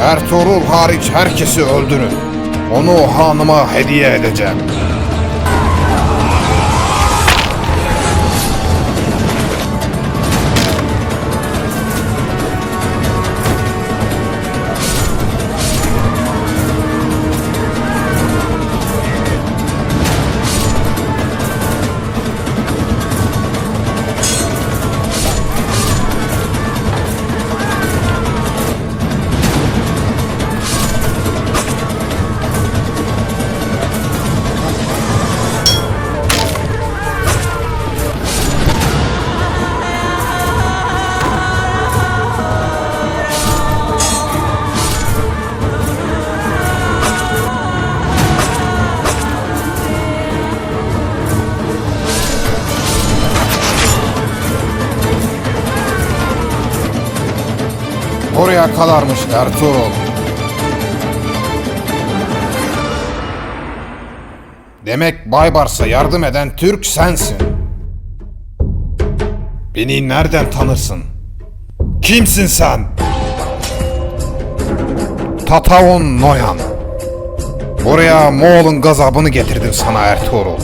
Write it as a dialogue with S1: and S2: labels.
S1: Ertuğrul hariç herkesi öldürün. Onu hanıma hediye edeceğim. Buraya kadarmış Ertuğrul. Demek Baybars'a yardım eden Türk sensin. Beni nereden tanırsın? Kimsin sen? Tatavon Noyan. Buraya Moğol'un gazabını getirdim sana Ertuğrul.